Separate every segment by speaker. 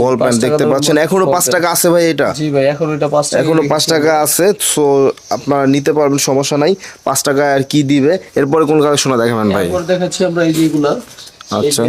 Speaker 1: বল pant দেখতে পাচ্ছেন।
Speaker 2: এখনও
Speaker 1: পাঁচ টাকা। আছে ভাই এটা।
Speaker 2: জি ভাই এখন এটা পাঁচ টাকা
Speaker 1: এখনও পাঁচ টাকা আছে সো আপনারা নিতে পারবেন সমস্যা নাই। পাঁচ টাকায় আর কি দিবে? এরপরে কোন কালেকশন দেখাবেন ভাই?
Speaker 2: এরপর দেখাচ্ছি আমরা এই যেগুলা
Speaker 1: আচ্ছা।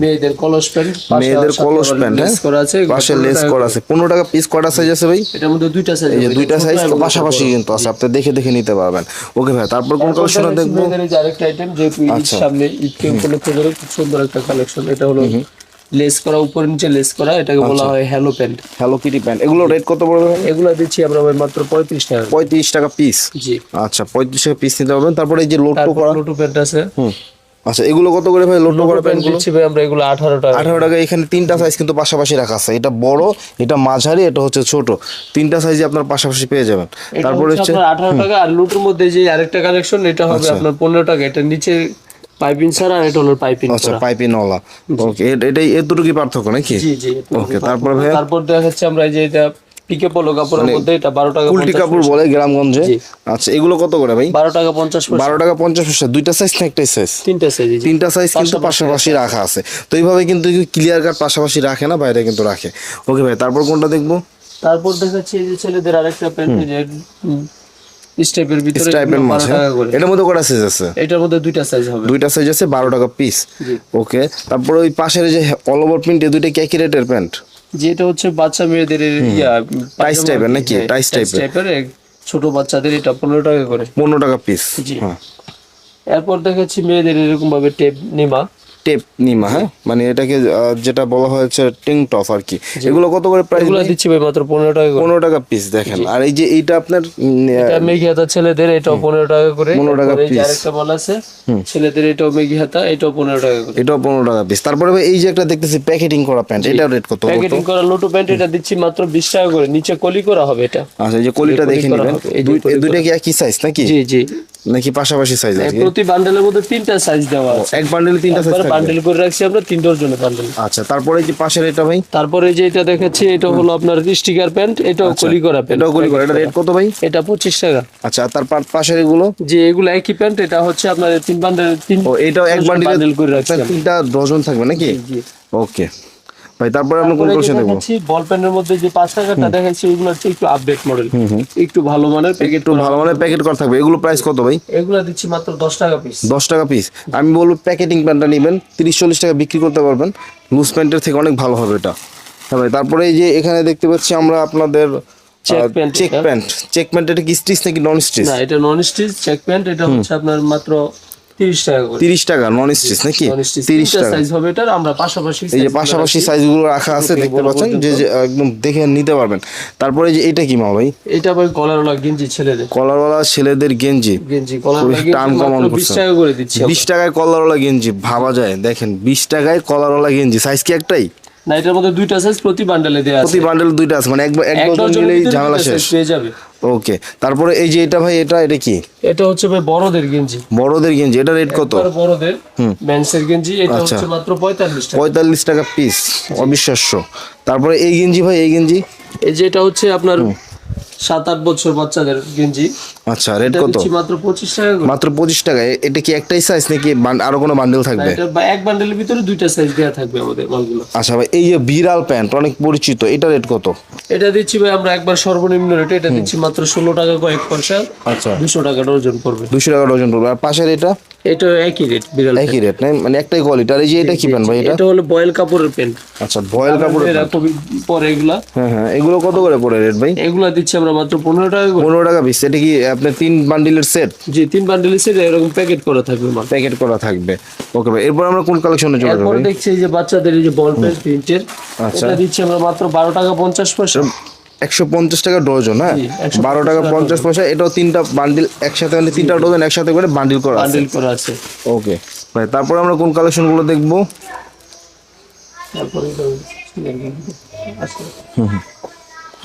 Speaker 2: মেয়েদের কলস প্যান্ট
Speaker 1: মেয়েদের কলস প্যান্ট হ্যাঁ?
Speaker 2: করা আছে
Speaker 1: পাশে লেস
Speaker 2: টাকা
Speaker 1: করা আছে। পনেরো টাকা পিস কটা সাইজ আছে ভাই?
Speaker 2: এটার মধ্যে দুইটা সাইজ
Speaker 1: এই দুইটা সাইজ পাশাপাশি কিন্তু আছে। আপনি দেখে দেখে নিতে পারবেন। ওকে ভাই তারপর কোন কালেকশন দেখব?
Speaker 2: আরেকটা আইটেম যেহেতু ঈদ
Speaker 1: আচ্ছা।
Speaker 2: সামনে ঈদকে উপলক্ষে খুব সুন্দর একটা কালেকশন এটা হলো লেস করা উপর নিচে লেস করা এটাকে বলা
Speaker 1: আচ্ছা।
Speaker 2: হয় hello pant
Speaker 1: hello kitty pant এগুলো রেট কত পড়বে
Speaker 2: এগুলো দিচ্ছি আমরা ভাই মাত্র পঁয়ত্রিশ টাকা।
Speaker 1: পঁয়ত্রিশ টাকা পিস
Speaker 2: জি।
Speaker 1: আচ্ছা পঁয়ত্রিশ টাকা পিস নিতে পারবেন। তারপরে এই যে লোটো করা।
Speaker 2: লুটু প্যান্ট আছে।
Speaker 1: হুম। আচ্ছা এগুলো কত করে ভাই লোটো করা
Speaker 2: প্যান্ট দিচ্ছি ভাই আমরা এগুলো আঠারো টাকা।
Speaker 1: আঠারো টাকা এখানে তিনটা সাইজ কিন্তু পাশাপাশি রাখা আছে। এটা বড় এটা মাঝারি এটা হচ্ছে ছোট। তিনটা সাইজে আপনার পাশাপাশি পেয়ে যাবেন। তারপরে
Speaker 2: হচ্ছে আঠারো টাকা আর লুটুর মধ্যে যে আরেকটা কালেকশন এটা হবে
Speaker 1: আচ্ছা।
Speaker 2: আপনার পনেরো টাকা। এটা নিচে পাইপিং ছাড়া আর এটা হলো পাইপিং
Speaker 1: আচ্ছা পাইপিন ওলা। ওকে এটাই এর দুটো কি পার্থক্য নাকি?
Speaker 2: জি জি
Speaker 1: ওকে তারপরে ভাইয়া?
Speaker 2: তারপর দেখাচ্ছে আমরা এই যে এটা পিকে পলো কাপড়ের মধ্যে এটা বারো টাকা
Speaker 1: কুলটি কাপড় বলে গ্রামগঞ্জে? আচ্ছা এগুলো কত করে ভাই?
Speaker 2: বারো টাকা পঞ্চাশ পয়সা।
Speaker 1: বারো টাকা পঞ্চাশ পয়সা। দুইটা সাইজ না একটাই সাইজ
Speaker 2: তিনটা সাইজ
Speaker 1: তিনটা সাইজ কিন্তু পাশাপাশি রাখা আছে। তো এইভাবে কিন্তু ক্লিয়ার কাট পাশাপাশি রাখে না বাইরে কিন্তু রাখে। ওকে ভাই তারপর কোনটা দেখব?
Speaker 2: তারপর দেখাচ্ছি এই যে ছেলেদের আরেকটা প্যান্ট স্টেপের ভিতরে
Speaker 1: টাইপের মাঝে।
Speaker 2: 12 টাকা
Speaker 1: এটার মধ্যে কটা সাইজ আছে?
Speaker 2: এটার মধ্যে দুইটা সাইজ হবে।
Speaker 1: দুইটা সাইজ আছে বারো টাকা পিস ওকে তারপর ওই পাশের যে অল ওভার প্রিন্ট দুইটা কি রেটের প্যান্ট
Speaker 2: যেটা হচ্ছে বাচ্চা মেয়েদের ইয়া
Speaker 1: type এর নাকি?
Speaker 2: হ্যাঁ,
Speaker 1: type এর।
Speaker 2: টাইপের ছোট বাচ্চাদের এটা পনেরো টাকা করে।
Speaker 1: পনেরো টাকা পিস
Speaker 2: জি।
Speaker 1: হ্যাঁ
Speaker 2: এরপর দেখাচ্ছি মেয়েদের এরকম ভাবে টেপ নিমা।
Speaker 1: টেপ নিমা হ্যাঁ? মানে এটাকে যেটা বলা হয়েছে টিং টপ আর কি। এগুলো কত করে প্রাইস
Speaker 2: এগুলো দিচ্ছি ভাই মাত্র পনেরো টাকা করে।
Speaker 1: পনেরো টাকা পিস দেখেন। আর এই যে এইটা আপনার
Speaker 2: এটা মেঘি হাতা ছেলেদের এটাও পনেরো টাকা করে।
Speaker 1: 15 টাকা পিস।
Speaker 2: আরেকটা বলা আছে ছেলেদের এটাও মেঘি হাতা এটাও পনেরো টাকা করে।
Speaker 1: এটাও পনেরো টাকা পিস তারপরে এই যে একটা দেখতেছি প্যাকেটিং করা প্যান্ট এটা রেট কত?
Speaker 2: প্যাকেটিং করা লোটো প্যান্ট এটা দিচ্ছি মাত্র বিশ টাকা করে। নিচে কলি করা হবে এটা।
Speaker 1: আচ্ছা এই যে কলিটা
Speaker 2: কলি
Speaker 1: দেখে নেবেন।
Speaker 2: এই
Speaker 1: দুইটা কি একই সাইজ নাকি?
Speaker 2: জি জি।
Speaker 1: নাকি পাশাপাশি সাইজ কি
Speaker 2: প্রতি বান্ডেলের মধ্যে তিনটা সাইজ দেওয়া আছে।
Speaker 1: এক বান্ডেলে তিনটা সাইজ থাকবে।
Speaker 2: বান্ডেল করে রাখছি আমরা তিনটার জন্য বান্ডেল
Speaker 1: আচ্ছা তারপরে যে পাশের এটা ভাই?
Speaker 2: তারপরে যে এটা দেখাচ্ছি এটা হলো আপনার স্টিকার প্যান্ট এটাও কলি করা প্যান্ট
Speaker 1: এটাও কলি করা। এটা রেট কত ভাই?
Speaker 2: এটা পঁচিশ টাকা।
Speaker 1: আচ্ছা আর তার পাশের এগুলো?
Speaker 2: যে এগুলো একই প্যান্ট এটা হচ্ছে আপনার তিন বান্ডেল তিন
Speaker 1: ও এটাও এক বান্ডিলে
Speaker 2: বান্ডেল করে রাখছি
Speaker 1: তিনটা ডজন থাকবে নাকি? ওকে ভাই তারপরে আমরা কোন কোশ্চেন
Speaker 2: যে বল প্যান্টের মধ্যে যে পাঁচ টাকাটা দেখাচ্ছি ওগুলো হচ্ছে একটু আপডেট মডেল একটু ভালো মানের প্যাকেট
Speaker 1: একটু ভালো মানে প্যাকেট করা থাকবে। এগুলো প্রাইস কত ভাই?
Speaker 2: এগুলো দিচ্ছি মাত্র দশ টাকা পিস
Speaker 1: দশ টাকা পিস আমি বলব প্যাকেটিং প্যান্টটা নেবেন তিরিশ চল্লিশ টাকা বিক্রি করতে পারবেন। লুজ প্যান্টের থেকে অনেক ভালো হবে এটা। হ্যাঁ ভাই তারপরে এই যে এখানে দেখতে পাচ্ছি আমরা আপনাদের
Speaker 2: Check pant
Speaker 1: check pant check pant এটা কি স্টিচ নাকি নন স্টিচ
Speaker 2: না এটা নন স্টিচ চেক প্যান্ট এটা হচ্ছে আপনার মাত্র তিরিশ টাকা করে।
Speaker 1: তিরিশ টাকা নন স্টিচ নাকি?
Speaker 2: নন স্টিচ
Speaker 1: তিরিশ
Speaker 2: তিরিশটা
Speaker 1: টাকা।
Speaker 2: সাইজ হবে এটার আমরা পাশাপাশি
Speaker 1: এই যে পাশাপাশি সাইজগুলো রাখা আছে দেখতে পাচ্ছেন? যে একদম দেখে নিতে পারবেন। তারপরে যে এটা কি মা ভাই?
Speaker 2: এটা ভাই কলারওয়ালা গেঞ্জি ছেলেদের।
Speaker 1: কলারওয়ালা ছেলেদের গেঞ্জি।
Speaker 2: গেঞ্জি কলারওয়ালা
Speaker 1: টান কমান
Speaker 2: বিশ টাকা করে দিচ্ছি আমরা।
Speaker 1: বিশ টাকায় কলারওয়ালা গেঞ্জি ভাবা যায়। দেখেন বিশ টাকায় কলারওয়ালা গেঞ্জি। সাইজ কি একটাই?
Speaker 2: না এটার মধ্যে দুইটা সাইজ প্রতি বান্ডেলে দেওয়া আছে।
Speaker 1: প্রতি বান্ডেল দুইটা আছে। মানে এক এক ডজন নিলেই ঝামেলা শেষ।
Speaker 2: পেয়ে যাবে।
Speaker 1: ওকে তারপরে এই যে এটা ভাই এটা এটা কি?
Speaker 2: এটা হচ্ছে ভাই বড়দের গেঞ্জি।
Speaker 1: বড়দের গেঞ্জি এটা রেট কত?
Speaker 2: বড়দের হুম। মেন্সের গেঞ্জি এটা
Speaker 1: আচ্ছা।
Speaker 2: হচ্ছে মাত্র পঁয়তাল্লিশ টাকা।
Speaker 1: পঁয়তাল্লিশ টাকা পিস অবিশ্বাস্য। তারপরে এই গেঞ্জি ভাই এই গেঞ্জি?
Speaker 2: এই যে এটা হচ্ছে আপনার সাত আট বছর বাচ্চাদের গেঞ্জি।
Speaker 1: আচ্ছা রেট
Speaker 2: এটা
Speaker 1: কত?
Speaker 2: মাত্র পঁচিশ টাকা
Speaker 1: মাত্র পঁচিশ টাকা এটা কি একটাই সাইজ নাকি আরও কোনো বান্ডেল থাকবে?
Speaker 2: এক বান্ডেলের ভিতরে দুইটা সাইজ দেওয়া থাকবে আমাদের মালগুলো
Speaker 1: আচ্ছা ভাই এই যে বিড়াল প্যান্ট অনেক পরিচিত এটা রেট কত?
Speaker 2: এটা দিচ্ছি ভাই আমরা একবার সর্বনিম্ন রেটে এটা দিচ্ছি মাত্র ষোলো টাকা কয়েক পয়সা।
Speaker 1: আচ্ছা।
Speaker 2: দুশো টাকা ডজন পড়বে।
Speaker 1: দুশো টাকা ডজন পড়বে। আর পাশের এটা?
Speaker 2: এটা একই রেট বিড়াল
Speaker 1: একই রেট নাই? মানে একটাই কোয়ালিটি আর এই যে এটা কি প্যান্ট ভাই এটা?
Speaker 2: এটা হলো বয়েল কাপড়ের প্যান্ট
Speaker 1: আচ্ছা ভয়েল কাপড়
Speaker 2: এরা খুবই পরে এগুলা।
Speaker 1: হ্যাঁ হ্যাঁ এগুলো কত করে পড়ে রেট ভাই?
Speaker 2: এগুলা দিচ্ছি আমরা মাত্র পনেরো টাকা
Speaker 1: পনেরো টাকা পিস এটা কি আপনার তিন বান্ডিলের সেট
Speaker 2: তিন বান্ডেল সেটা এরকম প্যাকেট করা থাকবে
Speaker 1: প্যাকেট করা থাকবে। ওকে ভাই এরপর আমরা কোন কালেকশনে চলে যাব?
Speaker 2: এরপরে দেখছি যে বাচ্চাদের এই যে বল পেন প্রিন্টের
Speaker 1: আচ্ছা।
Speaker 2: এটা দিচ্ছি আমরা মাত্র বারো টাকা পঞ্চাশ পয়সা।
Speaker 1: একশো পঞ্চাশ টাকা ডজন হ্যাঁ? বারো টাকা পঞ্চাশ পয়সা এটাও তিনটা বান্ডিল একসাথে মানে তিনটা ডজন একসাথে করে বান্ডিল করা
Speaker 2: বান্ডেল করা আছে।
Speaker 1: ওকে ভাই তারপরে আমরা কোন কালেকশনগুলো দেখব?
Speaker 2: তারপরে আচ্ছা।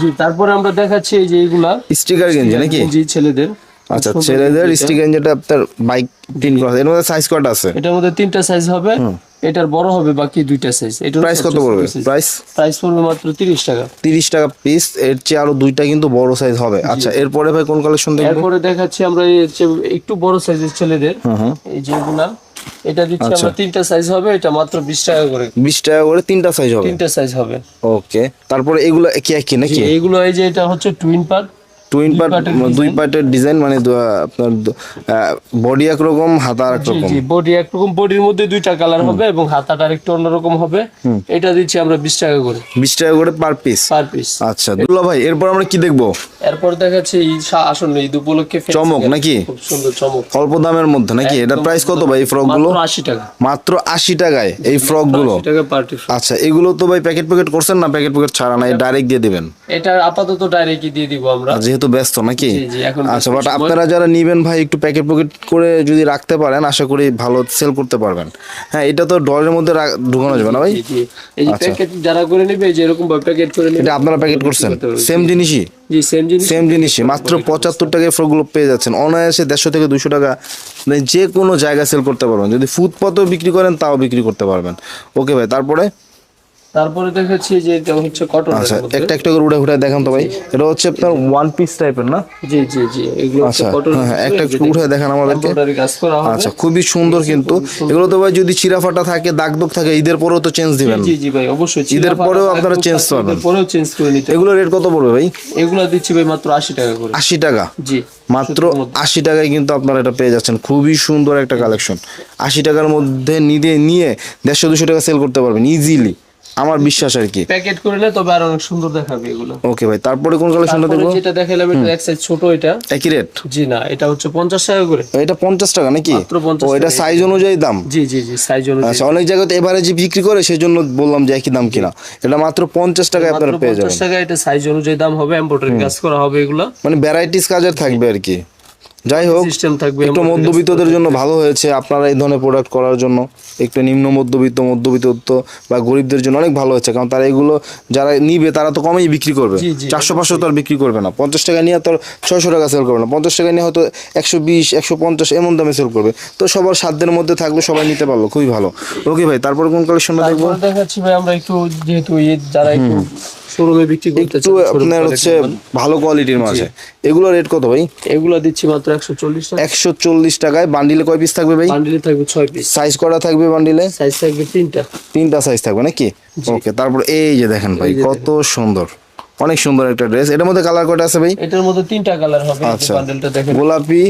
Speaker 2: জি তারপরে আমরা দেখাচ্ছি এই যে এইগুলা
Speaker 1: স্টিকার গেঞ্জি নাকি?
Speaker 2: জি ছেলেদের।
Speaker 1: আচ্ছা ছেলেদের স্টিকার যেটা আপনার বাইক তিন করা এর মধ্যে সাইজ কটা আছে?
Speaker 2: এটার মধ্যে তিনটা সাইজ হবে এটার বড় হবে বাকি দুইটা সাইজ এটার
Speaker 1: প্রাইস কত পড়বে? প্রাইস
Speaker 2: প্রাইস পড়বে মাত্র তিরিশ টাকা।
Speaker 1: তিরিশ টাকা পিস এর চেয়ে আরও দুইটা কিন্তু বড় সাইজ হবে। আচ্ছা এরপরে ভাই কোন কালেকশন দেখব?
Speaker 2: এরপরে দেখাচ্ছি আমরা একটু বড় সাইজের ছেলেদের। এই যেগুলা এটা দিচ্ছি
Speaker 1: আচ্ছা।
Speaker 2: আমরা তিনটা সাইজ হবে এটা মাত্র বিশ টাকা করে।
Speaker 1: বিশ টাকা করে তিনটা সাইজ হবে?
Speaker 2: তিনটা সাইজ হবে।
Speaker 1: ওকে তারপরে এগুলো কি একই নাকি?
Speaker 2: এইগুলো এই যে এটা হচ্ছে টুইন পার্ট
Speaker 1: টুইন পার্ট দুই পার্টের ডিজাইন মানে আপনার বডি একরকম হাতা আর একরকম
Speaker 2: বডি একরকম বডির মধ্যে দুইটা কালার হবে এবং হাতাটা একটু অন্যরকম হবে। এটা দিচ্ছি আমরা বিশ টাকা করে।
Speaker 1: বিশ টাকা করে পার পিস
Speaker 2: পার পিস
Speaker 1: আচ্ছা দুল্লা ভাই এরপর আমরা কি দেখব?
Speaker 2: এরপর দেখাচ্ছে আসন্ন ঈদ উপলক্ষে
Speaker 1: চমক নাকি?
Speaker 2: খুব সুন্দর চমক।
Speaker 1: অল্প দামের মধ্যে নাকি? এটা প্রাইস কত ভাই ফ্রকগুলো
Speaker 2: মাত্র আশি টাকা।
Speaker 1: মাত্র আশি টাকায় এই
Speaker 2: ফ্রকগুলো
Speaker 1: আচ্ছা এগুলো তো ভাই প্যাকেট প্যাকেট করছেন না? প্যাকেট প্যাকেট ছাড়া নাই ডাইরেক্ট দিয়ে দিবেন?
Speaker 2: এটা আপাতত ডাইরেক্টই দিয়ে দিব আমরা।
Speaker 1: যেহেতু ব্যস্ত নাকি? আচ্ছা বাট আপনারা যারা নিবেন ভাই একটু প্যাকেট প্যাকেট করে যদি রাখতে পারেন আশা করি ভালো সেল করতে পারবেন। হ্যাঁ এটা তো ডলের মধ্যে ঢুকানো যাবে না ভাই।
Speaker 2: এই যে
Speaker 1: আচ্ছা।
Speaker 2: প্যাকেট যারা করে নেবে এই যে এরকম প্যাকেট করে নেবে
Speaker 1: এটা আপনারা প্যাকেট করছেন? সেম জিনিসই?
Speaker 2: জি সেম জিনিস
Speaker 1: সেম জিনিসই। মাত্র পঁচাত্তর টাকায় ফ্রকগুলো পেয়ে যাচ্ছেন। অনায়াসে দেড়শো থেকে দুশো টাকা। মানে যে কোনো জায়গায় সেল করতে পারবেন। যদি ফুটপাতও বিক্রি করেন তাও বিক্রি করতে পারবেন। ওকে ভাই তারপরে?
Speaker 2: তারপরে দেখাচ্ছি যে এটা হচ্ছে কটন
Speaker 1: আচ্ছা একটা একটা করে উঠে উঠে দেখান তো ভাই। এটা হচ্ছে আপনার ওয়ান পিস টাইপের না?
Speaker 2: জি জি জি এগুলো হচ্ছে
Speaker 1: আচ্ছা
Speaker 2: কটন
Speaker 1: হ্যাঁ হ্যাঁ, একটা একটু উঠে দেখান আমাদেরকে। আচ্ছা খুবই সুন্দর কিন্তু। এগুলো তো ভাই যদি চিরাফাটা থাকে দাগ দুগ থাকে ঈদের পরেও তো চেঞ্জ দিবেন।
Speaker 2: জি জি ভাই অবশ্যই
Speaker 1: ঈদের পরেও আপনারা পাবেন।
Speaker 2: ঈদের পরেও চেঞ্জ করে নিতে
Speaker 1: এগুলো রেট কত পড়বে ভাই?
Speaker 2: এগুলো দিচ্ছি ভাই মাত্র আশি টাকা করে।
Speaker 1: আশি টাকা?
Speaker 2: জি
Speaker 1: মাত্র আশি টাকায় কিন্তু আপনারা এটা পেয়ে যাচ্ছেন। খুবই সুন্দর একটা কালেকশন আশি টাকার মধ্যে নিয়ে নিয়ে দেড়শো দুশো টাকা সেল করতে পারবেন ইজিলি আমার বিশ্বাস আর কি।
Speaker 2: প্যাকেট করে নিলে তবে আর অনেক সুন্দর দেখাবে এগুলো।
Speaker 1: ওকে ভাই তারপরে কোন কালেকশনটা দেখব?
Speaker 2: যেটা দেখালাম এটা এক সাইজ ছোট এটা।
Speaker 1: একই রেট
Speaker 2: জি না এটা হচ্ছে পঞ্চাশ টাকা করে।
Speaker 1: এটা পঞ্চাশ টাকা নাকি?
Speaker 2: 50
Speaker 1: ও এটা সাইজ অনুযায়ী দাম?
Speaker 2: জি জি জি সাইজ অনুযায়ী।
Speaker 1: আচ্ছা অনেক জায়গাতে এবারে যে বিক্রি করে সেজন্য বললাম যে একই দাম কিনা। এটা মাত্র পঞ্চাশ টাকায়
Speaker 2: মাত্র
Speaker 1: আপনারা পেয়ে যাবেন।
Speaker 2: টাকা এটা সাইজ অনুযায়ী দাম হবে এমব্রয়ডারি কাজ করা হবে এগুলো।
Speaker 1: মানে ভ্যারাইটিস কাজের থাকবে আর কি। যাই হোক
Speaker 2: সিস্টেম থাকবে
Speaker 1: একটু মধ্যবিত্তদের জন্য ভালো হয়েছে আপনারা এই ধরনের প্রোডাক্ট করার জন্য। একটু নিম্ন মধ্যবিত্ত মধ্যবিত্ত বা গরিবদের জন্য অনেক ভালো হয়েছে কারণ তারা এগুলো যারা নিবে তারা তো কমেই বিক্রি করবে। চারশো পাঁচশো তো আর বিক্রি করবে না। পঞ্চাশ টাকা নিয়ে তো ছয়শো টাকা সেল করবে না। পঞ্চাশ টাকা নিয়ে হয়তো একশো বিশ একশো পঞ্চাশ এমন দামে সেল করবে। তো সবার সাধ্যের মধ্যে থাকলে সবাই নিতে পারল খুবই ভালো। ওকে ভাই তারপর কোন কালেকশনটা দেখব?
Speaker 2: দেখাচ্ছি ভাই আমরা একটু যেহেতু যারা একটু শোরুমে বিক্রি করতে
Speaker 1: একটু আপনার হচ্ছে ভালো কোয়ালিটির মাঝে এগুলো রেট কত ভাই?
Speaker 2: এগুলো দিচ্ছি মাত্র একশো চল্লিশ টাকা।
Speaker 1: একশো চল্লিশ টাকায়। বান্ডিলে কয় পিস থাকবে ভাই?
Speaker 2: বান্ডিলে থাকবে ছয় পিস
Speaker 1: সাইজ করা থাকবে বান্ডিলে?
Speaker 2: সাইজ থাকবে তিনটা।
Speaker 1: তিনটা সাইজ থাকবে নাকি? ওকে তারপর এই যে দেখেন ভাই কত সুন্দর। অনেক সুন্দর একটা ড্রেস এটার মধ্যে কালার কয়টা আছে ভাই?
Speaker 2: এটার মধ্যে তিনটা কালার হবে
Speaker 1: আচ্ছা। গোলাপি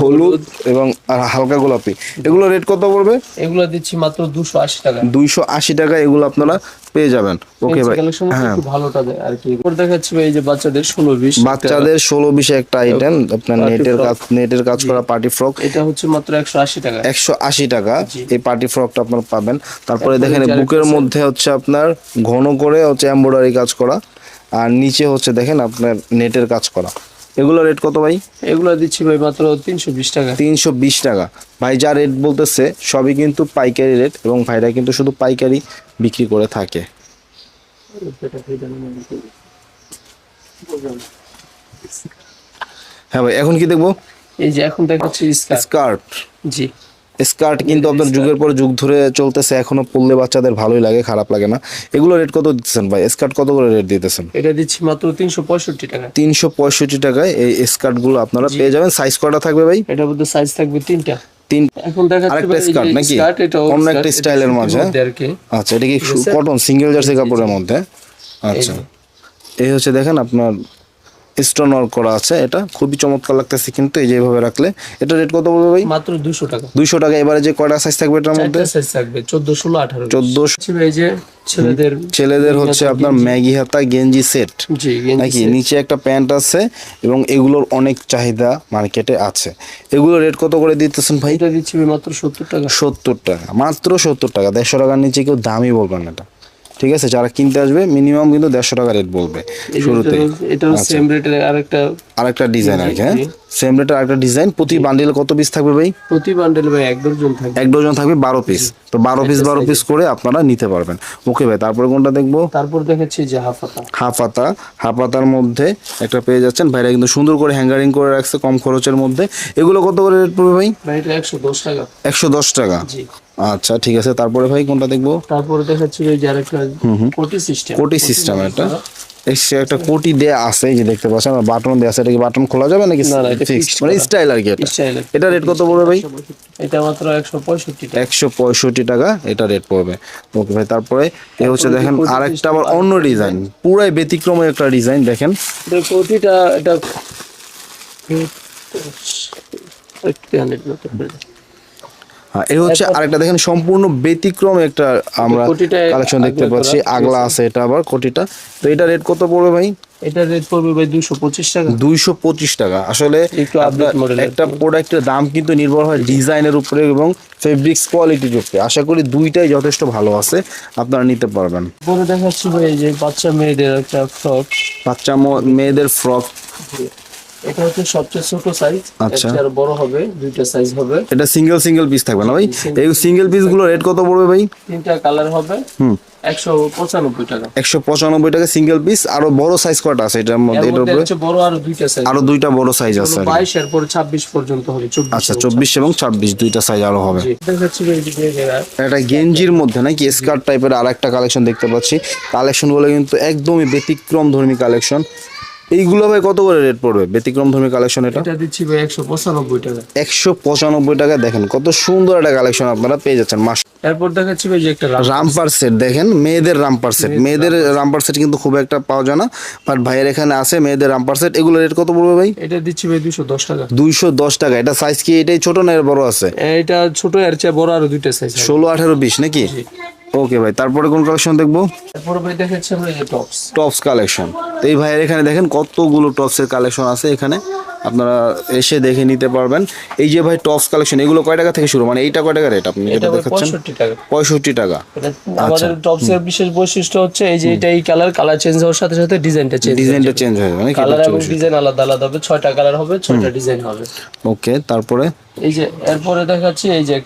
Speaker 1: হলুদ এবং আর হালকা গোলাপি। এগুলো রেট কত পড়বে?
Speaker 2: এগুলো দিচ্ছি মাত্র দুশো আশি টাকা।
Speaker 1: দুইশো আশি টাকা এগুলো আপনারা পেয়ে যাবেন। ওকে ভাই। হ্যাঁ।
Speaker 2: ভালোটা দেয় আর কি। এরপর দেখাচ্ছি ভাই এই যে বাচ্চাদের ষোলো বিশ
Speaker 1: বাচ্চাদের ষোলো বিশে একটা আইটেম আপনার নেটের কাজ নেটের কাজ করা পার্টি ফ্রক
Speaker 2: এটা হচ্ছে মাত্র একশো আশি টাকা।
Speaker 1: একশো আশি টাকা। এই পার্টি ফ্রকটা আপনার পাবেন। তারপরে
Speaker 2: তারপরে
Speaker 1: দেখেন বুকের মধ্যে হচ্ছে আপনার ঘন করে হচ্ছে এমব্রয়ডারি কাজ করা। আর নিচে হচ্ছে দেখেন আপনার নেটের কাজ করা। এগুলো রেট কত ভাই?
Speaker 2: এগুলো দিচ্ছি ভাই মাত্র তিনশো বিশ টাকা।
Speaker 1: তিনশো বিশ টাকা। ভাই যা রেট বলতেছে সবই কিন্তু পাইকারি রেট এবং ভাইরা কিন্তু শুধু পাইকারি বিক্রি করে থাকে। হ্যাঁ ভাই এখন কি দেখব?
Speaker 2: এই যে এখন দেখাচ্ছি স্কার্ট।
Speaker 1: স্কার্ট।
Speaker 2: জি।
Speaker 1: স্কার্ট কিন্তু আপনার যুগের পর যুগ ধরে চলতেছে এখনও পড়লে বাচ্চাদের ভালোই লাগে খারাপ লাগে না। এগুলো রেট কত দিতেছেন ভাই? স্কার্ট কত করে রেট দিতেছেন?
Speaker 2: এটা দিচ্ছি মাত্র তিনশো পঁয়ষট্টি টাকা
Speaker 1: তিনশো পঁয়ষট্টি টাকায় এই স্কার্টগুলো আপনারা পেয়ে যাবেন। সাইজ কটা থাকবে ভাই?
Speaker 2: এটার মধ্যে সাইজ থাকবে তিনটা।
Speaker 1: তিন
Speaker 2: এখন দেখাচ্ছি
Speaker 1: আরেকটা
Speaker 2: ভাই এই যে
Speaker 1: নাকি? অন্য একটা
Speaker 2: এটা সুতির
Speaker 1: মাঝে?
Speaker 2: মধ্যে
Speaker 1: আচ্ছা এটা কি কটন সিঙ্গেল জার্সি কাপড়ের মধ্যে? আচ্ছা। এই হচ্ছে দেখেন আপনার স্টোন ওয়ার্ক করা আছে এটা খুবই চমৎকার লাগতেছে কিন্তু এই যেভাবে রাখলে। এটা রেট কত বলবে ভাই?
Speaker 2: মাত্র দুশো টাকা।
Speaker 1: দুইশো টাকা এবারে যে কয়টা সাইজ থাকবে এটার মধ্যে?
Speaker 2: সাইজ থাকবে চোদ্দ ষোলো আঠারো।
Speaker 1: চোদ্দোশো
Speaker 2: ছিল এই যে ছেলেদের
Speaker 1: ছেলেদের হচ্ছে আপনার ম্যাগি হাতা গেঞ্জি সেট নাকি? নিচে একটা প্যান্ট আছে এবং এগুলোর অনেক চাহিদা মার্কেটে আছে। এগুলো রেট কত করে দিতেছেন ভাই?
Speaker 2: এটা দিচ্ছি মাত্র সত্তর টাকা।
Speaker 1: সত্তর টাকা মাত্র সত্তর টাকা। দেড়শো টাকার নিচে কেউ দামই বলবেন না এটা। ঠিক আছে? যারা কিনতে আসবে মিনিমাম কিন্তু দেড়শো টাকা রেট বলবে শুরুতে
Speaker 2: এটারও সেম রেটের আরেকটা
Speaker 1: আরেকটা ডিজাইন আর কি হ্যাঁ? সেম রেটের আরেকটা ডিজাইন প্রতি বান্ডিলে কত পিস থাকবে ভাই?
Speaker 2: প্রতি বান্ডেল ভাই এক ডজন থাকবে।
Speaker 1: এক ডজন থাকবে বারো পিস তো বারো পিস বারো পিস করে আপনারা নিতে পারবেন। ওকে ভাই তারপরে কোনটা দেখব?
Speaker 2: তারপর দেখাচ্ছি যে হাফাতা।
Speaker 1: হাফ হাতা হাফ হাতার মধ্যে একটা পেয়ে যাচ্ছেন। ভাইরা কিন্তু সুন্দর করে হ্যাঙ্গারিং করে রাখছে কম খরচের মধ্যে। এগুলো কত করে রেট পড়বে ভাই?
Speaker 2: ভাই এটা একশো দশ টাকা।
Speaker 1: একশো দশ টাকা। আচ্ছা ঠিক আছে। তারপরে ভাই কোনটা দেখব?
Speaker 2: তারপরে দেখাচ্ছি এই যে আরেকটা কোটি সিস্টেম।
Speaker 1: কোটি system এটা। এসে একটা। কোটি দেয়া আছে এই যে দেখতে পাচ্ছেন বাটন দেয়া আছে। এটা কি বাটন খোলা যাবে নাকি?
Speaker 2: না, না, এটা
Speaker 1: ফিক্সড মানে স্টাইল আর কি এটা। এটা রেট কত পড়বে ভাই?
Speaker 2: এটা মাত্র একশো পঁয়ষট্টি টাকা।
Speaker 1: একশো পঁয়ষট্টি টাকা এটা রেট পড়বে। ওকে ভাই তারপরে এ হচ্ছে দেখেন আরেকটা আবার অন্য ডিজাইন পুরাই ব্যতিক্রম একটা ডিজাইন দেখেন।
Speaker 2: কোটিটা এটা একটু হান্ড্রেড মতো করে দাও।
Speaker 1: হ্যাঁ এই হচ্ছে আরেকটা দেখেন সম্পূর্ণ ব্যতিক্রম একটা আমরা কালেকশন দেখতে পাচ্ছি। আগলা আছে এটা আবার কোটিটা। তো এটা রেট কত পড়বে ভাই?
Speaker 2: এটা রেট পড়বে ভাই দুশো পঁচিশ টাকা।
Speaker 1: দুইশো পঁচিশ টাকা। আসলে
Speaker 2: একটু
Speaker 1: প্রোডাক্টের দাম কিন্তু নির্ভর হয় ডিজাইনের উপরে এবং ফেব্রিক্স কোয়ালিটির উপরে। আশা করি দুইটাই যথেষ্ট ভালো আছে। আপনারা নিতে পারবেন।
Speaker 2: পরে দেখাচ্ছি ভাই এই যে বাচ্চা মেয়েদের একটা ফ্রক
Speaker 1: বাচ্চা মেয়েদের ফ্রক
Speaker 2: এটা হচ্ছে সবচেয়ে ছোট সাইজ
Speaker 1: আচ্ছা।
Speaker 2: আর বড় হবে দুইটা সাইজ হবে।
Speaker 1: এটা সিঙ্গেল সিঙ্গেল পিস থাকবে না ভাই? এই সিঙ্গেল পিসগুলো রেট কত পড়বে ভাই?
Speaker 2: তিনটা কালার হবে।
Speaker 1: হুম।
Speaker 2: টাকা।
Speaker 1: সিঙ্গেল পিস আরও বড় সাইজ কটা আছে এটার মধ্যে? এটার উপরে?
Speaker 2: বড় আরও দুইটা সাইজ
Speaker 1: আরও দুইটা বড় সাইজ আছে
Speaker 2: এর পরে পর্যন্ত হবে
Speaker 1: আচ্ছা চব্বিশ এবং ছাব্বিশ। দুইটা সাইজ আরও হবে। গেঞ্জির মধ্যে নাকি? স্কার্ট টাইপের কালেকশন দেখতে পাচ্ছি। কালেকশন কিন্তু একদমই ব্যতিক্রম ধর্মী কালেকশন এইগুলো ভাই কত করে রেট পড়বে? ব্যতিক্রম ধর্মী কালেকশন এটা?
Speaker 2: এটা দিচ্ছি ভাই একশো পঁচানব্বই টাকা।
Speaker 1: একশো পঁচানব্বই টাকা দেখেন কত সুন্দর একটা কালেকশন আপনারা পেয়ে যাচ্ছেন মাস
Speaker 2: এরপর দেখাচ্ছি ভাই যে একটা
Speaker 1: রামপার সেট দেখেন মেয়েদের রামপার সেট মেয়েদের রামপার সেট কিন্তু খুব একটা পাওয়া যায় না বাট ভাইয়ের এখানে আছে মেয়েদের রামপার সেট এগুলো রেট কত পড়বে ভাই?
Speaker 2: এটা দিচ্ছি ভাই দুশো দশ টাকা।
Speaker 1: দুইশো দশ টাকা। এটা সাইজ কি? এটাই ছোট না এর বড় আছে?
Speaker 2: এটা ছোট এর চেয়ে বড় আরও দুইটা সাইজ
Speaker 1: ষোলো আঠারো বিশ নাকি? ওকে ভাই তারপরে কোন কালেকশন দেখব?
Speaker 2: দেখাচ্ছি আমরা এই টপস
Speaker 1: টপস কালেকশন তো এই ভাইয়ের এখানে দেখেন কতগুলো টপসের কালেকশন আছে এখানে। আপনারা এসে দেখে নিতে পারবেন। এই যে ভাই টপস কালেকশন এগুলো কয় টাকা থেকে শুরু? মানে এইটা কয় টাকা রেট আপনি
Speaker 2: এটা
Speaker 1: যেটা দেখাচ্ছেন?
Speaker 2: পঁয়ষট্টি টাকা।
Speaker 1: পঁয়ষট্টি টাকা।
Speaker 2: আমাদের টপস এর বিশেষ বৈশিষ্ট্য হচ্ছে এই যে এটা এই কালার কালার চেঞ্জ হওয়ার সাথে সাথে ডিজাইনটা চেঞ্জ
Speaker 1: ডিজাইনটা চেঞ্জ হয়ে মানে
Speaker 2: কালার এবং ডিজাইন আলাদা আলাদা হবে ছয়টা কালার হবে ছয়টা ডিজাইন হবে।
Speaker 1: ওকে তারপরে?
Speaker 2: এই যে এরপরে দেখাচ্ছি এই যে